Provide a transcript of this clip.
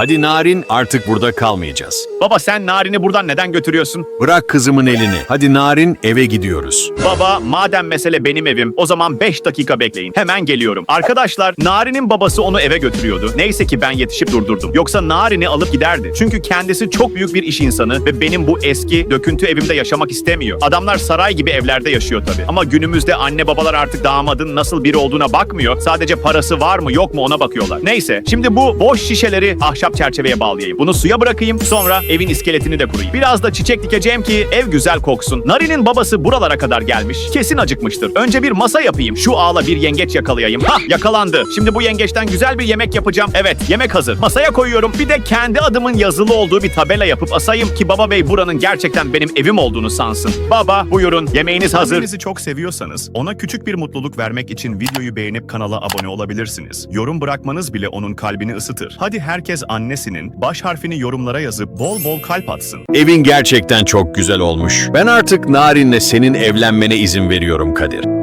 Hadi Narin artık burada kalmayacağız. Baba sen Narin'i buradan neden götürüyorsun? Bırak kızımın elini. Hadi Narin eve gidiyoruz. Baba madem mesele benim evim o zaman 5 dakika bekleyin. Hemen geliyorum. Arkadaşlar Narin'in babası onu eve götürüyordu. Neyse ki ben yetişip durdurdum. Yoksa Narin'i alıp giderdi. Çünkü kendisi çok büyük bir iş insanı ve benim bu eski döküntü evimde yaşamak istemiyor. Adamlar saray gibi evlerde yaşıyor tabii. Ama günümüzde anne babalar artık damadın nasıl biri olduğuna bakmıyor. Sadece parası var mı yok mu ona bakıyorlar. Neyse şimdi bu boş şişeleri ahşap çerçeveye bağlayayım. Bunu suya bırakayım sonra evin iskeletini de kurayım. Biraz da çiçek dikeceğim ki ev güzel koksun. Narin'in babası buralara kadar gelmiş. Kesin acıkmıştır. Önce bir masa yapayım. Şu ağla bir yengeç yakalayayım. Hah yakalandı. Şimdi bu yengeçten güzel bir yemek yapacağım. Evet yemek hazır. Masaya koyuyorum. Bir de kendi adımın yazılı olduğu bir tabela yapıp asayım ki baba bey buranın gerçekten benim evim olduğunu sansın. Baba buyurun yemeğiniz hazır. Annenizi çok seviyorsanız ona küçük bir mutluluk vermek için videoyu beğenip kanala abone olabilirsiniz. Yorum bırakmanız bile onun kalbini ısıtır. Hadi herkes annesinin baş harfini yorumlara yazıp bol bol kalp atsın. Evin gerçekten çok güzel olmuş. Ben artık Narin'le senin evlenmene izin veriyorum Kadir.